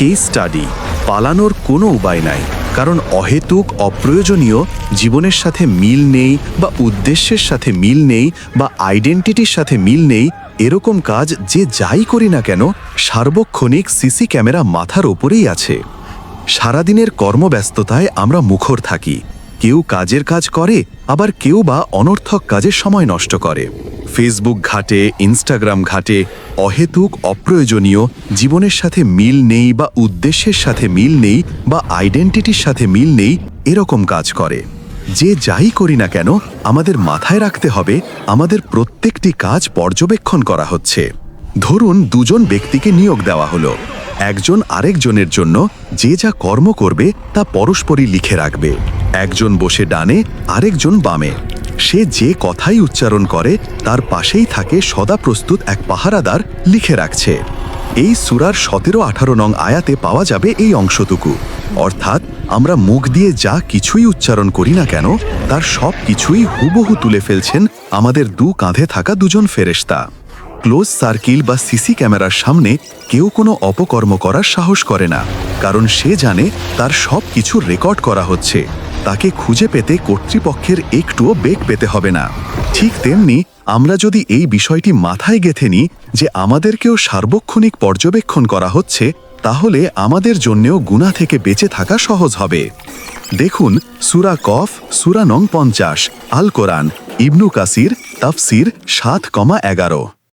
Case study পালানোর কোনো উপায় নাই, কারণ অহেতুক, অপ্রয়োজনীয়, জীবনের সাথে মিল নেই বা উদ্দেশ্যের সাথে মিল নেই বা আইডেন্টিটির সাথে মিল নেই, এরকম কাজ যে যাই করি না কেন সার্বক্ষণিক সিসি ক্যামেরা মাথার ওপরেই আছে। সারাদিনের কর্মব্যস্ততায় আমরা মুখর থাকি। কেউ কাজের কাজ করে, আবার কেউ বা অনর্থক কাজের সময় নষ্ট করে। ফেসবুক ঘাটে ইনস্টাগ্রাম ঘাটে অহেতুক, অপ্রয়োজনীয়, জীবনের সাথে মিল নেই বা উদ্দেশ্যের সাথে মিল নেই বা আইডেন্টিটির সাথে মিল নেই, এরকম কাজ করে। যে যাই করি না কেন, আমাদের মাথায় রাখতে হবে, আমাদের প্রত্যেকটি কাজ পর্যবেক্ষণ করা হচ্ছে। ধরুন, দুজন ব্যক্তিকে নিয়োগ দেওয়া হলো। একজন আরেকজনের জন্য যে যা কর্ম করবে তা পরস্পরই লিখে রাখবে। একজন বসে ডানে, আরেকজন বামে। সে যে কথাই উচ্চারণ করে, তার পাশেই থাকে সদা প্রস্তুত এক পাহারাদার লিখে রাখছে। এই সুরার সতেরো আঠারো নং আয়াতে পাওয়া যাবে এই অংশটুকু। অর্থাৎ, আমরা মুখ দিয়ে যা কিছুই উচ্চারণ করি না কেন, তার সব কিছুই হুবহু তুলে ফেলছেন আমাদের দু কাঁধে থাকা দুজন ফেরেশতা। ক্লোজ সার্কিল বা সিসি ক্যামেরার সামনে কেউ কোনো অপকর্ম করার সাহস করে না, কারণ সে জানে তার সব কিছু রেকর্ড করা হচ্ছে। তাকে খুঁজে পেতে কর্তৃপক্ষের একটুও বেগ পেতে হবে না। ঠিক তেমনি আমরা যদি এই বিষয়টি মাথায় গেথে নিই যে আমাদেরকেও সার্বক্ষণিক পর্যবেক্ষণ করা হচ্ছে, তাহলে আমাদের জন্যেও গুণা থেকে বেঁচে থাকা সহজ হবে। দেখুন, সুরা কফ, সুরা নং পঞ্চাশ, আল কোরআন, ইবনু কাসির, তাফসির সাত কমা এগারো।